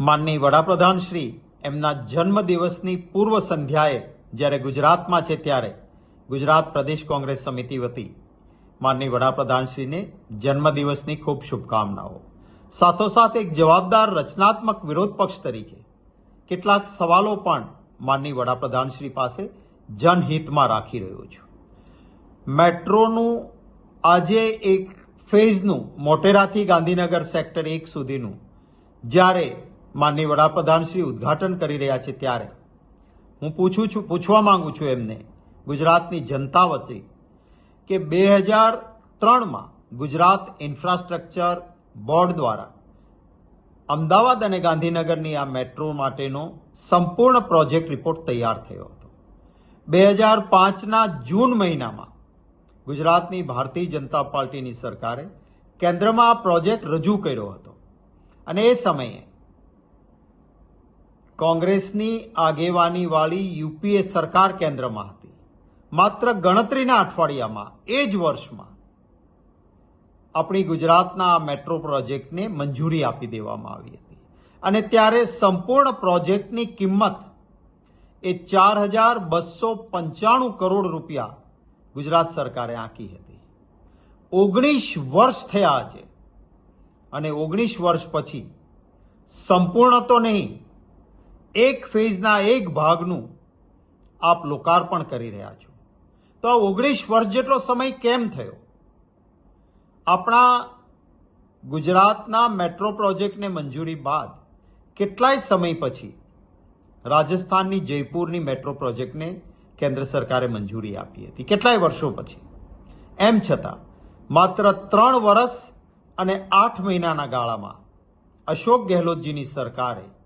માનની વડાપ્રધાન શ્રી એમના જન્મદિવસની પૂર્વ સંધ્યાએ જ્યારે ગુજરાતમાં છે ત્યારે ગુજરાત પ્રદેશ કોંગ્રેસ સમિતિ વતી માનની વડાપ્રધાનશ્રીને જન્મદિવસની ખૂબ શુભકામનાઓ. સાથોસાથ એક જવાબદાર રચનાત્મક વિરોધ પક્ષ તરીકે કેટલાક સવાલો પણ માનની વડાપ્રધાનશ્રી પાસે જનહિતમાં રાખી રહ્યો છું. મેટ્રોનું આજે એક ફેઝનું મોટેરાથી ગાંધીનગર સેક્ટર એક સુધીનું જ્યારે માનની વડાપ્રધાનશ્રી ઉદ્ઘાટન કરી રહ્યા છે ત્યારે. હું પૂછું છું, પૂછવા માંગુ છું એમને, ગુજરાતની જનતા વતી, કે બે હજાર ત્રણમાં ગુજરાત ઇન્ફ્રાસ્ટ્રક્ચર બોર્ડ દ્વારા અમદાવાદ અને ગાંધીનગરની આ મેટ્રો માટેનો સંપૂર્ણ પ્રોજેક્ટ રિપોર્ટ તૈયાર થયો હતો. બે હજાર પાંચના જૂન મહિનામાં ગુજરાતની ભારતીય જનતા પાર્ટીની સરકારે કેન્દ્રમાં આ પ્રોજેક્ટ રજૂ કર્યો હતો. અને એ સમયે કોંગ્રેસની આગેવાનીવાળી યુપીએ સરકાર કેન્દ્રમાં હતી. માત્ર ગણતરીના અઠવાડિયામાં, એ જ વર્ષમાં આપણી ગુજરાતના મેટ્રો પ્રોજેક્ટને મંજૂરી આપી દેવામાં આવી હતી. અને ત્યારે સંપૂર્ણ પ્રોજેક્ટની કિંમત એ ચાર હજાર બસો પંચાણું કરોડ રૂપિયા ગુજરાત સરકારે આંકી હતી. ઓગણીસ વર્ષ થયા છે અને ઓગણીસ વર્ષ પછી સંપૂર્ણ તો નહીં એક ફેઝના એક ભાગનું આપ લોકાર્પણ કરી રહ્યા છો. તો આ ઓગણીસ વર્ષ જેટલો સમય કેમ થયો? આપણા ગુજરાતના મેટ્રો પ્રોજેક્ટને મંજૂરી બાદ કેટલાય સમય પછી રાજસ્થાનની જયપુરની મેટ્રો પ્રોજેક્ટને કેન્દ્ર સરકારે મંજૂરી આપી હતી. કેટલાય વર્ષો પછી. એમ છતાં માત્ર ત્રણ વર્ષ અને આઠ મહિનાના ગાળામાં અશોક ગેહલોતજીની સરકારે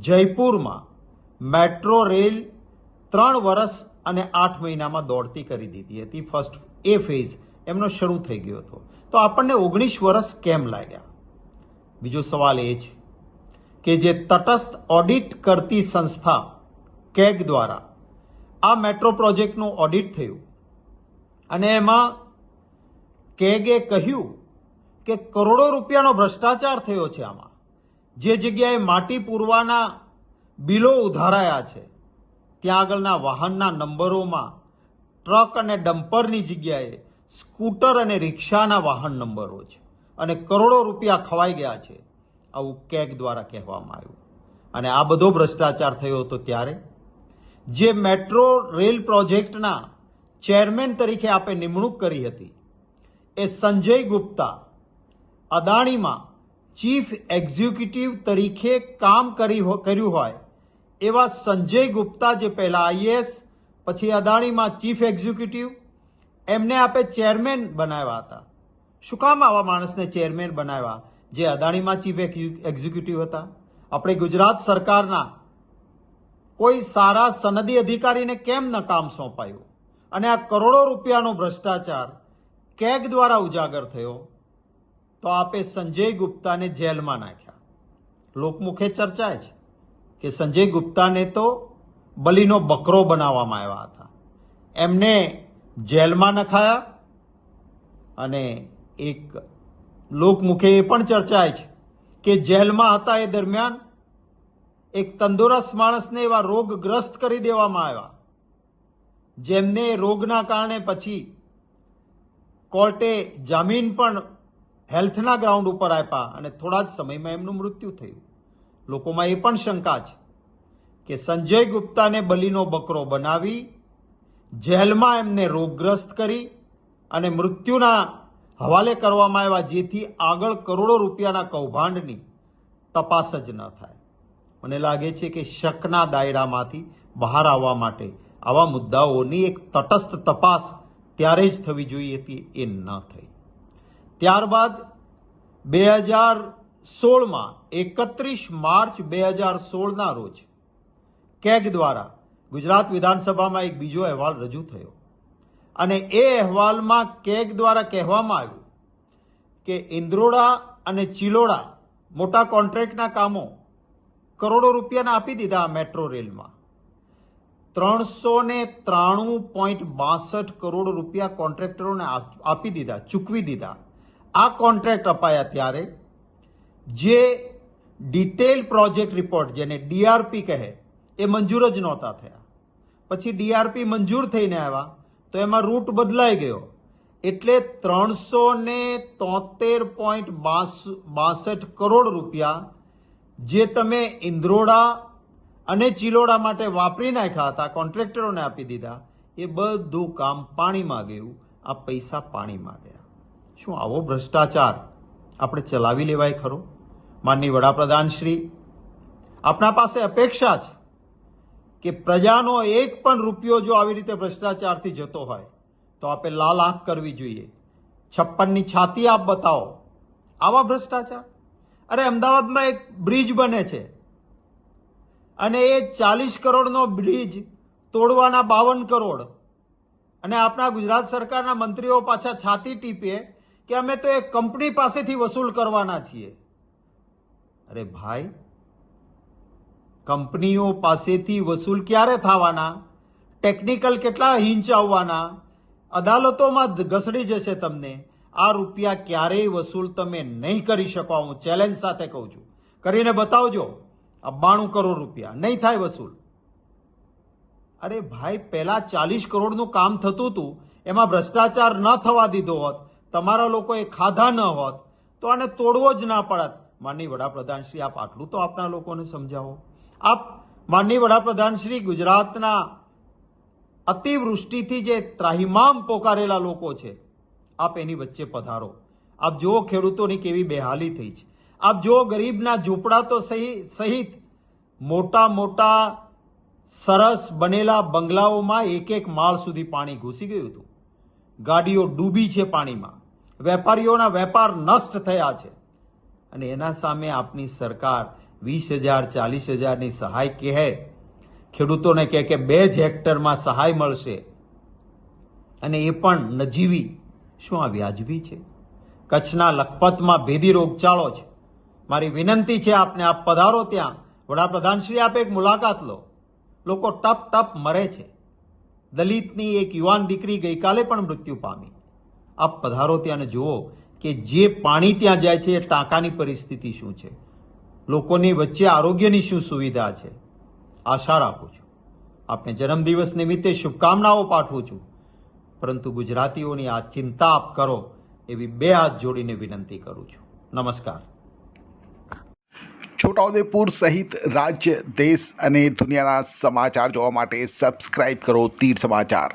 જયપુરમાં મેટ્રો રેલ ત્રણ વર્ષ અને આઠ મહિનામાં દોડતી કરી દીધી હતી. ફર્સ્ટ એ ફેઝ એમનો શરૂ થઈ ગયો હતો. તો આપણને ઓગણીસ વર્ષ કેમ લાગ્યા? બીજો સવાલ એ છે કે જે તટસ્થ ઓડિટ કરતી સંસ્થા કેગ દ્વારા આ મેટ્રો પ્રોજેક્ટનું ઓડિટ થયું અને એમાં કેગે કહ્યું કે કરોડો રૂપિયાનો ભ્રષ્ટાચાર થયો છે આમાં. જે જગ્યાએ માટી પૂરવાના બિલો ઉધારાયા છે, ત્યાં આગળના વાહનના નંબરોમાં ટ્રક અને ડમ્પરની જગ્યાએ સ્કૂટર અને રિક્ષાના વાહન નંબરો છે અને કરોડો રૂપિયા ખવાઈ ગયા છે, આવું કેગ દ્વારા કહેવામાં આવ્યું. અને આ બધો ભ્રષ્ટાચાર થયો હતો ત્યારે, જે મેટ્રો રેલ પ્રોજેક્ટના ચેરમેન તરીકે આપે નિમણૂક કરી હતી, એ સંજય ગુપ્તા અદાણીમાં ચીફ એક્ઝિક્યુટિવ તરીકે કામ કરી કર્યું હોય. એવા સંજય ગુપ્તા જે પહેલા આઈએએસ પછી અદાણીમાં ચીફ એક્ઝિક્યુટિવ, એમને આપે ચેરમેન બનાવ્યા હતા. શું કામ આવા માણસને ચેરમેન બનાવ્યા? જે અદાણીમાં ચીફ એક્ઝિક્યુટિવ હતા. આપણે ગુજરાત સરકારના કોઈ સારા સનદી અધિકારીને કેમ ન કામ સોંપાયું? અને આ કરોડો રૂપિયાનો ભ્રષ્ટાચાર કેગ દ્વારા ઉજાગર થયો? તો આપે સંજય ગુપ્તાને જેલમાં નાખ્યા. લોકમુખે ચર્ચાય છે કે સંજય ગુપ્તાને તો બલીનો બકરો બનાવવામાં આવ્યા હતા. એમને જેલમાં નખાયા અને એક લોકમુખે એ પણ ચર્ચાય છે કે જેલમાં હતા એ દરમિયાન એક તંદુરસ્ત માણસને એવા રોગગ્રસ્ત કરી દેવામાં આવ્યા. જેમને રોગના કારણે પછી કોર્ટે જામીન પણ હેલ્થના ગ્રાઉન્ડ ઉપર આપ્યા અને થોડા જ સમયમાં એમનું મૃત્યુ થયું. લોકોમાં એ પણ શંકા છે કે સંજય ગુપ્તાને બલીનો બકરો બનાવી, જેલમાં એમને રોગગ્રસ્ત કરી અને મૃત્યુના હવાલે કરવામાં આવ્યા જેથી આગળ કરોડો રૂપિયાના કૌભાંડની તપાસ જ ન થાય. મને લાગે છે કે શકના દાયરામાંથી બહાર આવવા માટે આવા મુદ્દાઓની એક તટસ્થ તપાસ ત્યારે જ થવી જોઈએ હતી એ ન થઈ. ત્યારબાદ બે હજાર સોળમાં, એકત્રીસ માર્ચ બે હજાર સોળના રોજ કેગ દ્વારા ગુજરાત વિધાનસભામાં એક બીજો અહેવાલ રજૂ થયો. અને એ અહેવાલમાં કેગ દ્વારા કહેવામાં આવ્યું કે ઇન્દ્રોડા અને ચિલોડા મોટા કોન્ટ્રાક્ટના કામો કરોડો રૂપિયાના આપી દીધા મેટ્રો રેલમાં. ત્રણસો ને ત્રાણું પોઈન્ટ બાસઠ કરોડ રૂપિયા કોન્ટ્રાક્ટરોને આપી દીધા, ચૂકવી દીધા. આ કોન્ટ્રાક્ટ અપાયા ત્યારે જે ડિટેલ પ્રોજેક્ટ રિપોર્ટ જેને ડીઆરપી કહે, એ મંજૂર જ નહોતા થયા. પછી ડીઆરપી મંજૂર થઈને આવ્યા તો એમાં રૂટ બદલાઈ ગયો. એટલે ત્રણસો ને તોતેર પોઈન્ટ બાસઠ કરોડ રૂપિયા જે તમે ઇન્દ્રોડા અને ચિલોડા માટે વાપરી નાખ્યા હતા, કોન્ટ્રાક્ટરોને આપી દીધા, એ બધું કામ પાણીમાં ગયું. આ પૈસા પાણીમાં ગયા. શું આવો ભ્રષ્ટાચાર? આપણે ચલાવી લેવાય ખરો? માનની વડાપ્રધાન શ્રી આપણા પાસે અપેક્ષા છે કે પ્રજાનો એક પણ રૂપિયો જો આવી રીતે ભ્રષ્ટાચારથી જતો હોય, તો આપે લાલ આંખ કરવી જોઈએ. છપ્પનની છાતી આપ બતાવો. આવા ભ્રષ્ટાચાર? અરે અમદાવાદમાં એક બ્રિજ બને છે. અને એ ચાલીસ કરોડનો બ્રિજ તોડવાના બાવન કરોડ. અને આપણા ગુજરાત સરકારના મંત્રીઓ પાછા છાતી ટીપે કે અમે તો એ કંપની પાસેથી વસૂલ કરવાના છીએ. અરે ભાઈ, કંપનીઓ પાસેથી વસૂલ ક્યારે થવાના? ટેકનિકલ કેટલા હિંચ આવવાના? અદાલતોમાં ઘસડી જશે તમને. આ રૂપિયા ક્યારેય વસૂલ તમે નહીં કરી શકો. હું ચેલેન્જ સાથે કહું છું. કરીને બતાવજો. આ કરોડ રૂપિયા. નહીં થાય વસૂલ. અરે ભાઈ, પહેલા ચાલીસ કરોડનું કામ થતું હતું. એમાં ભ્રષ્ટાચાર ન થવા દીધો હોત. તમારા લોકોએ ખાધા ન હોત, તો આને તોડવો જ ના પડત. માનની વડાપ્રધાન શ્રી, આપ આટલું તો આપના લોકોને સમજાવો. આપ માનની વડાપ્રધાન શ્રી, ગુજરાતના અતિવૃષ્ટિથી જે ત્રાહિમામ પોકારેલા લોકો છે, આપ એની વચ્ચે પધારો. આપ જુઓ ખેડૂતોની કેવી બેહાલી થઈ છે. આપ જુઓ ગરીબના ઝૂંપડા તો સહિત મોટા મોટા સરસ બનેલા બંગલાઓમાં એક એક માળ સુધી પાણી ઘૂસી ગયું હતું. ગાડીઓ ડૂબી છે પાણીમાં. વેપારીઓના વેપાર નષ્ટ થયા છે. અને એના સામે આપની સરકાર વીસ હજાર, ચાલીસ હજારની સહાય કહે. ખેડૂતોને કહે કે બે જ હેક્ટરમાં સહાય મળશે. અને એ પણ નજીવી. શું આ વ્યાજબી છે? કચ્છના લખપતમાં ભેદી રોગચાળો છે. મારી વિનંતી છે આપને, આપ પધારો ત્યાં. વડાપ્રધાન શ્રી આપ એક મુલાકાત લો. લોકો ટપ ટપ મરે છે. દલિતની એક યુવાન દીકરી ગઈકાલે પણ મૃત્યુ પામી. આપ પધારો ત્યાં જુઓ કે જે પાણી ત્યાં જાય છે એ ટાંકાની પરિસ્થિતિ શું છે? લોકોની વચ્ચે આરોગ્યની શું સુવિધા છે? આશા રાખું છું. આપને જન્મદિવસ નિમિત્તે શુભકામનાઓ પાઠવું છું. પરંતુ ગુજરાતીઓની આ ચિંતા આપ કરો એવી બે હાથ જોડીને વિનંતી કરું છું. નમસ્કાર. છોટાઉદેપુર સહિત રાજ્ય, દેશ અને દુનિયાના સમાચાર જોવા માટે સબસ્ક્રાઇબ કરો તીર સમાચાર.